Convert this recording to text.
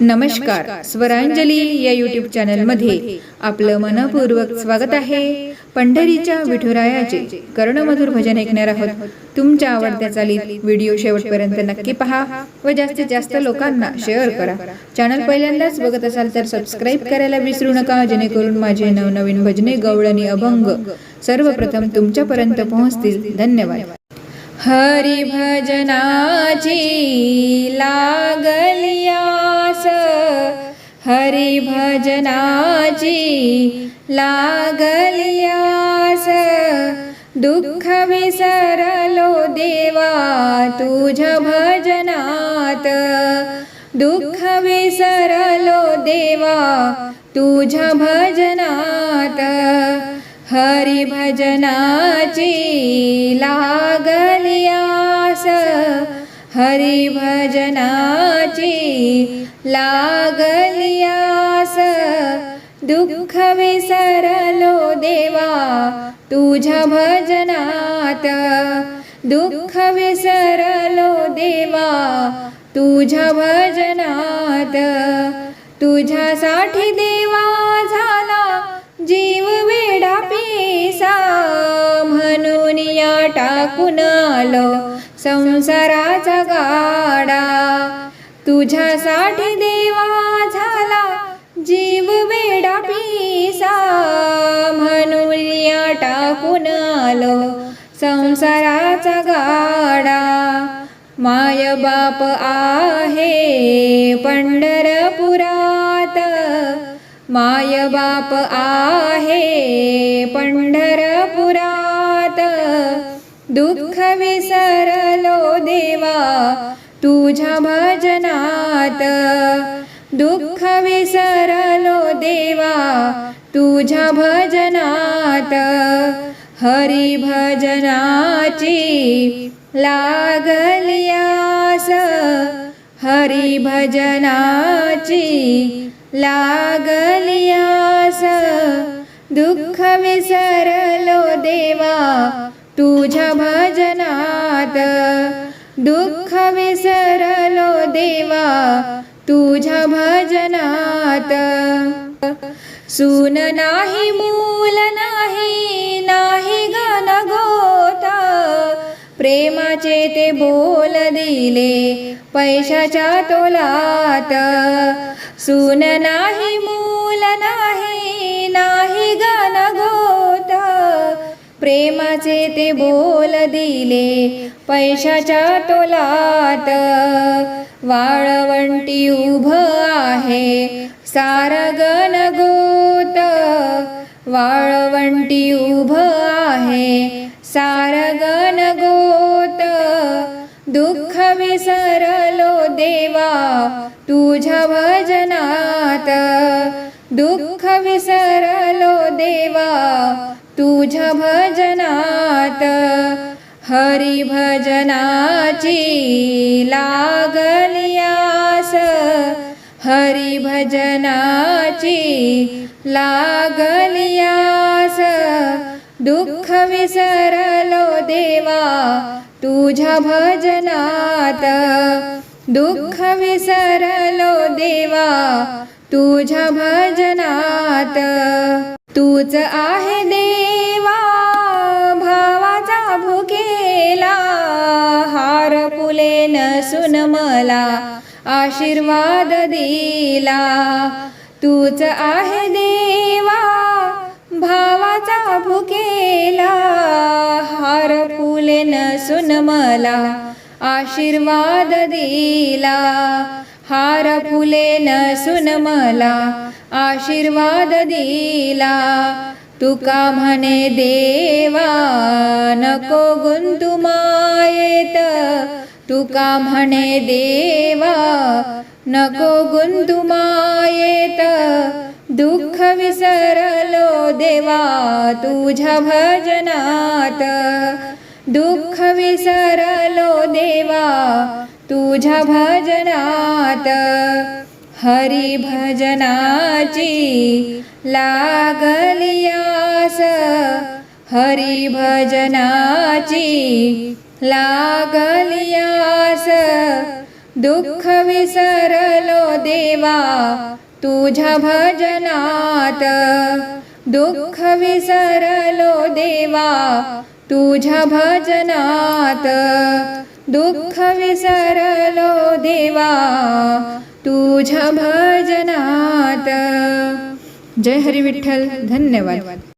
नमस्कार. स्वरांजली या युट्यूब चॅनलमध्ये आपलं मनपूर्वक स्वागत आहे. पंढरीच्या विठुरायाचे कर्णमधुर भजन ऐकणार आहोत. तुमच्या आवडत्या चालीत व्हिडिओ शेवटपर्यंत नक्की पहा व जास्तीत जास्त लोकांना शेअर करा. चॅनल पहिल्यांदाच बघत असाल तर सबस्क्राईब करायला विसरू नका. जेणेकरून माझे नवनवीन भजने गवळणी अभंग सर्वप्रथम तुमच्यापर्यंत पोहोचतील. धन्यवाद. हरी भजनाची लागलियास हरी भजनाची लागलियास दुःख विसरलो देवा तुझ भजनात. दुःख विसरलो देवा तुझ भजनात. हरी भजनाची लागलियास हरी भजनाची लागलियास दुःख विसरलो देवा तुझ्या भजनात. दुःख विसरलो देवा तुझ्या भजनात. तुझ्यासाठी देवा झाला जीव वेडा पिसा. म्हणून या टाकून आलो संसाराचा गाडा. तुझ्यासाठी देवा झाला जीव वेडा पिसा. म्हणून या टाकून आलो संसाराचा गाडा. माय बाप आहे पंढरपुरात. माय बाप आहे पंढरपुरात. दुःख विसरलो देवा. तुझ्या भजनात दुःख विसरलो देवा तुझ्या भजनात हरी भजनाची लागलियास हरी भजनाची लागलियास दुःख विसरलो देवा तुझ्या भजनात दुःख विसरलो देवा तुझ्या भजनात. सून नाही मूल नाही नाही गण गोता. प्रेमाचे ते बोल दिले पैशाच्या तोलात. सून नाही मूल नाही नाही गण गो प्रेमाचे ते बोल दिले पैशाच्या तोलात वाळवंटी उभ आहे सारगन गोत वाळवंटी उभ आहे सारगन गोत दुःख विसरलो देवा तुझ्या भजनात दुःख विसरलो देवा तुझ्या भजनात हरी भजनाची लागलियास हरी भजनाची लागलियास दुःख विसरलो देवा तुझ्या भजनात. दुःख विसरलो देवा तुझ्या भजनात. तूच आहे फुले नसून मला आशीर्वाद दिला. तूच आहे देवा भावाचा भुकेला. हार फुले नसून मला आशीर्वाद दिला. हार फुले नसून मला आशीर्वाद दिला. तुका म्हणे देवा नको गुंतू मायेत. तुका म्हणे देवा नको गुंतुमायेत दुःख विसरलो देवा तुझ्या भजनात. दुःख विसरलो देवा तुझ्या भजनात. हरी भजनाची लागलियास हरी भजनाची लागलियास. दुःख विसरलो देवा तुझ्या भजनात. दुःख विसरलो देवा तुझ्या भजनात. दुःख विसरलो देवा तुझ्या भजनात. जय हरी विठ्ठल धन्यवाद.